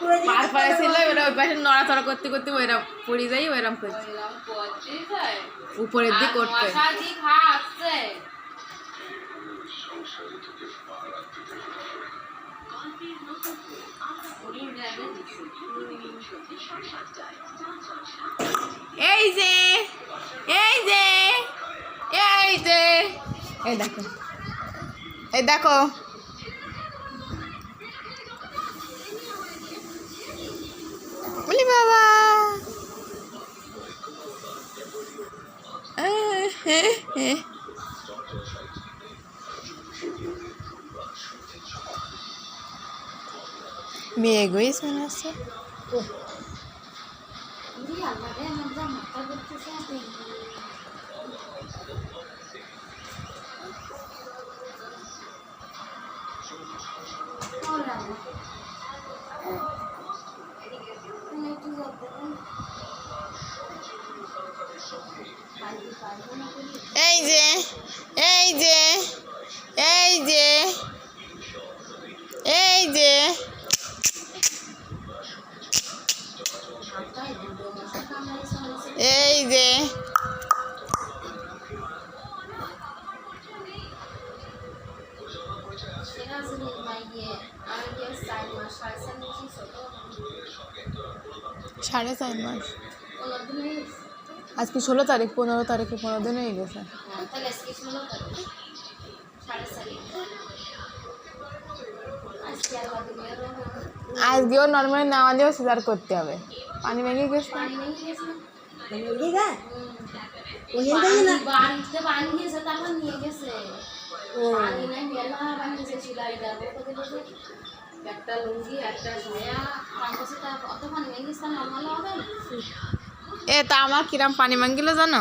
দিয়ে পার ছিল এবার ওই পাশে নড়াচড়া করতে করতে ওইরকম পড়ে যাই ওইরকম করছে। উপরের দিক করতে। এই যে এই যে এই যে। এই দেখো। এই দেখো। মেয়ে এগোইস মনে হচ্ছে এই যে এই যে এই যে এই যে আজকে ষোলো তারিখ, পনেরো তারিখে পনেরো দিন হয়ে গেছে আজকেও নর্মালি না দিয়েও সিজার করতে হবে। পানি ভেঙে গেছে। একটা লুঙ্গি, একটা সায়া আমার অত পানি গেছে নর্মাল হবে এ তা আমার কিরাম পানি মাঙ্গিল জানো?